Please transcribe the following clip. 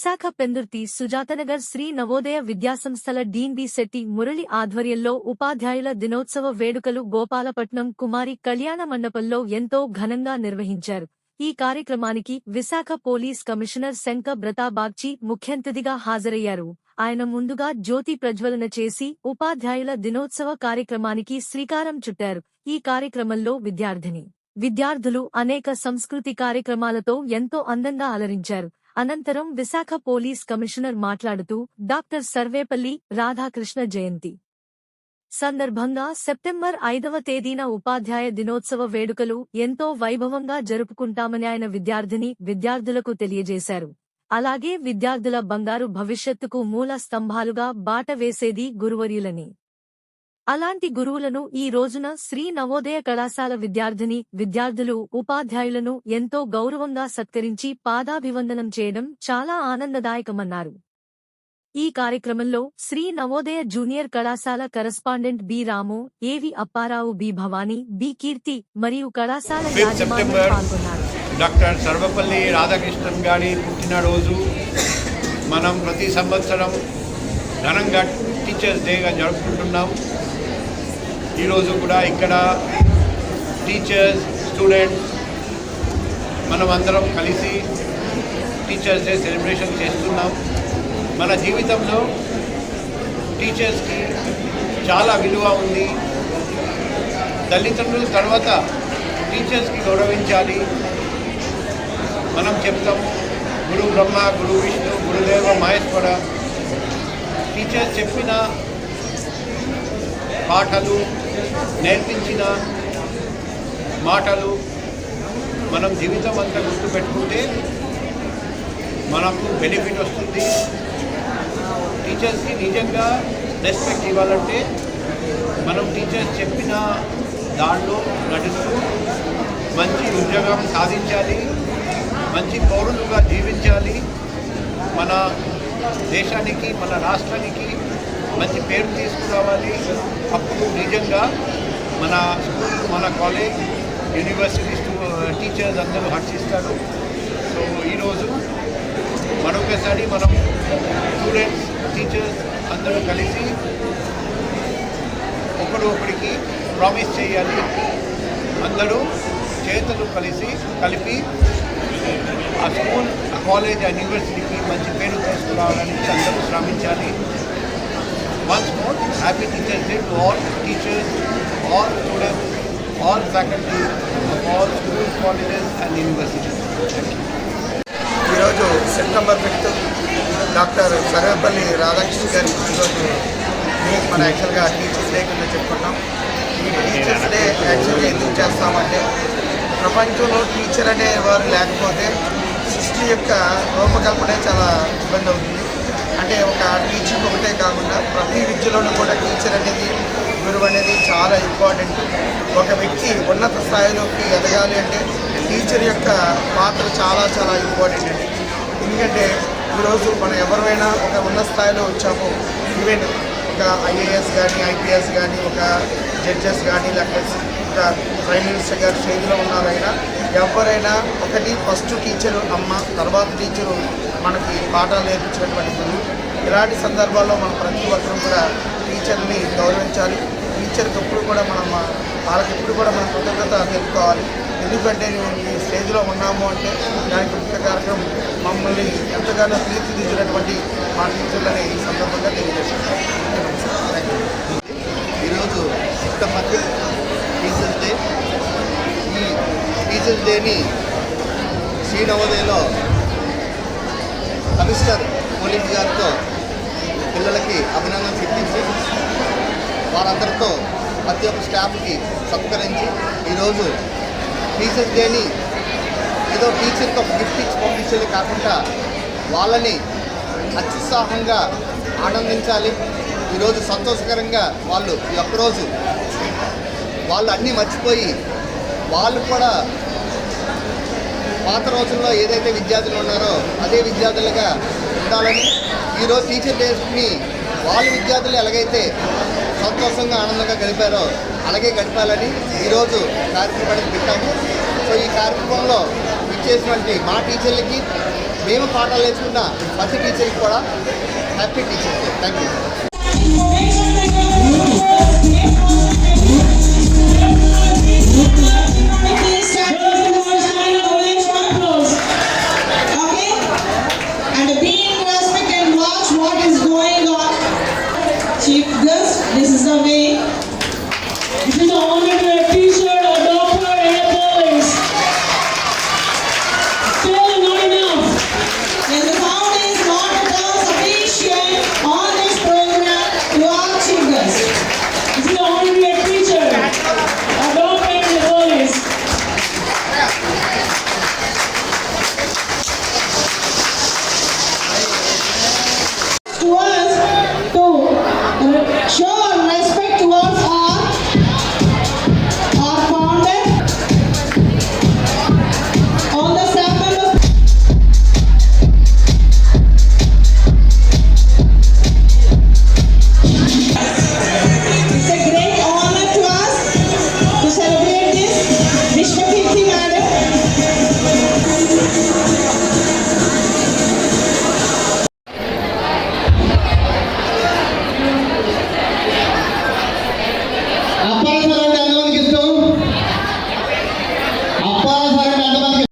విశాఖ పెందుర్తి సుజాతనగర్ శ్రీ నవోదయ విద్యాసంస్థల డీన్ బి శెట్టి మురళి ఆధ్వర్యంలో ఉపాధ్యాయుల దినోత్సవ వేడుకలు గోపాలపట్నం కుమారి కళ్యాణ మండపంలో ఎంతో ఘనంగా నిర్వహించారు. ఈ కార్యక్రమానికి విశాఖ పోలీస్ కమిషనర్ శంక బ్రతాబాగ్చి ముఖ్యంతిథిగా హాజరయ్యారు. ఆయన ముందుగా జ్యోతి ప్రజ్వలన చేసి ఉపాధ్యాయుల దినోత్సవ కార్యక్రమానికి శ్రీకారం చుట్టారు. ఈ కార్యక్రమంలో విద్యార్థిని విద్యార్థులు అనేక సంస్కృతి కార్యక్రమాలతో ఎంతో అందంగా అలరించారు. అనంతరం విశాఖ పోలీస్ కమిషనర్ మాట్లాడుతూ డాక్టర్ సర్వేపల్లి రాధాకృష్ణ జయంతి సందర్భంగా సెప్టెంబర్ ఐదవ తేదీన ఉపాధ్యాయ దినోత్సవ వేడుకలు ఎంతో వైభవంగా జరుపుకుంటామని ఆయన విద్యార్థిని విద్యార్థులకు తెలియజేశారు. అలాగే విద్యార్థుల బంగారు భవిష్యత్తుకు మూల స్తంభాలుగా బాట వేసేది గురువర్యులని. అలాంటి గురువులను ఈ రోజున శ్రీ నవోదయ కళాశాల విద్యార్థిని విద్యార్థులు ఉపాధ్యాయులను ఎంతో గౌరవంగా సత్కరించి పాదాభివందనం చేయడం చాలా ఆనందదాయకమన్నారు. ఈ కార్యక్రమంలో శ్రీ నవోదయ జూనియర్ కళాశాల correspondent B Ramu A V Apparao B Bhavani B Keerthi మరియు కళాశాల పాల్గొన్నారు. డాక్టర్ సర్వపల్లి రాధాకృష్ణన్ గారి పుట్టినరోజు. మనం ప్రతి సంవత్సరం ఘనంగా టీచర్స్ డేగా జరుపుకుంటున్నాం. ఈరోజు కూడా ఇక్కడ టీచర్స్ స్టూడెంట్స్ మనం అందరం కలిసి టీచర్స్ డే సెలబ్రేషన్ చేస్తున్నాం. మన జీవితంలో టీచర్స్కి చాలా విలువ ఉంది. తల్లిదండ్రుల తర్వాత టీచర్స్కి గౌరవించాలి. మనం చెప్తాం గురు బ్రహ్మ గురు విష్ణు గురుదేవ మహేశ్వర. టీచర్స్ చెప్పిన పాటలు నేర్పించిన మాటలు మనం జీవితం అంతా గుర్తుపెట్టుకుంటే మనకు బెనిఫిట్ వస్తుంది. టీచర్స్కి నిజంగా రెస్పెక్ట్ ఇవ్వాలంటే మనం టీచర్స్ చెప్పిన దాంట్లో నడుస్తూ మంచి ఉద్యోగం సాధించాలి మంచి పౌరులుగా జీవించాలి. మన దేశానికి మన రాష్ట్రానికి మంచి పేరు తీసుకురావాలి. అప్పుడు నిజంగా మన స్కూల్ మన కాలేజ్ యూనివర్సిటీ టీచర్స్ అందరూ హర్షిస్తారు. సో ఈరోజు మరొకసారి మనం స్టూడెంట్స్ టీచర్స్ అందరూ కలిసి ఒకరు ఒకరికి ప్రామిస్ చేయాలి. అందరూ చేతులు కలిసి కలిపి ఆ స్కూల్ ఆ కాలేజ్ ఆ యూనివర్సిటీకి మంచి పేరు తీసుకురావడానికి అందరూ శ్రమించాలి. Once more happy teachers day to all teachers all students all faculty all schools colleges and universities ఈరోజు September fifth doctor Sarvepalli Radhakrishna గారి ఈరోజు మన యాక్చువల్గా టీచర్స్ డే కింద చెప్పుకుంటాం. ఈ టీచర్స్ డే యాక్చువల్గా ఎందుకు చేస్తామంటే ప్రపంచంలో టీచర్ అనే వారు లేకపోతే సృష్టి యొక్క రూపకల్పనే చాలా ఇబ్బంది అవుతుంది. అంటే ఒక టీచింగ్ ఒకటే కాకుండా ప్రతి విద్యలోనూ కూడా టీచర్ అనేది గురువు అనేది చాలా ఇంపార్టెంట్ ఒక వ్యక్తి ఉన్నత స్థాయిలోకి ఎదగాలి అంటే టీచర్ యొక్క పాత్ర చాలా చాలా ఇంపార్టెంట్ అండి. ఎందుకంటే ఈరోజు మనం ఎవరైనా ఒక ఉన్నత స్థాయిలో వచ్చాము ఈవెన్ ఒక ఐఏఎస్ కానీ ఐపీఎస్ కానీ ఒక జడ్జెస్ కానీ లేకపోతే ఒక ప్రైమ్ మినిస్టర్ గారి స్టేజ్లో ఉన్నారైనా ఎవరైనా ఒకటి ఫస్ట్ టీచరు అమ్మ తర్వాత టీచరు మనకి పాఠాలు నేర్పించినటువంటి గురువు ఇలాంటి సందర్భాల్లో మనం ప్రతి ఒక్కరూ కూడా టీచర్ని గౌరవించాలి. టీచర్కి ఎప్పుడు కూడా మనం వాళ్ళకి ఎప్పుడు కూడా మనం కృతజ్ఞత తెలుపుకోవాలి. ఎందుకంటే నువ్వు ఈ స్టేజ్లో ఉన్నాము అంటే దానికి ముఖ్య కారణం మమ్మల్ని ఎంతగానో తీర్చిదిద్దినటువంటి మా టీచర్లని ఈ సందర్భంగా తెలియజేస్తున్నాం ఈరోజు సెప్టెంబర్ టీచర్స్ డే. ఈ టీచర్స్ డేని శ్రీ నవోదయలో కమిషనర్ పోలీస్ గారితో పిల్లలకి అభినందన చెప్పించి వారందరితో ప్రతి ఒక్క స్టాఫ్కి సత్కరించి ఈరోజు టీచర్స్ డేని ఏదో టీచర్తో గిఫ్ట్ ఇచ్చి పంపించేది కాకుండా వాళ్ళని అత్యుత్సాహంగా ఆనందించాలి. ఈరోజు సంతోషకరంగా వాళ్ళు ఈ ఒక్కరోజు వాళ్ళు అన్నీ మర్చిపోయి వాళ్ళు కూడా పాత రోజుల్లో ఏదైతే విద్యార్థులు ఉన్నారో అదే విద్యార్థులుగా ఉండాలని ఈరోజు టీచర్ డేస్ని వాళ్ళ విద్యార్థులు ఎలాగైతే సంతోషంగా ఆనందంగా గడిపారో అలాగే గడపాలని ఈరోజు కార్యక్రమాన్ని పెట్టాము. సో ఈ కార్యక్రమంలో ఇచ్చేసినటువంటి మా టీచర్లకి మేము పాఠాలు నేర్చుకున్న ప్రతి టీచర్కి కూడా happy teacher day. Thank you. Please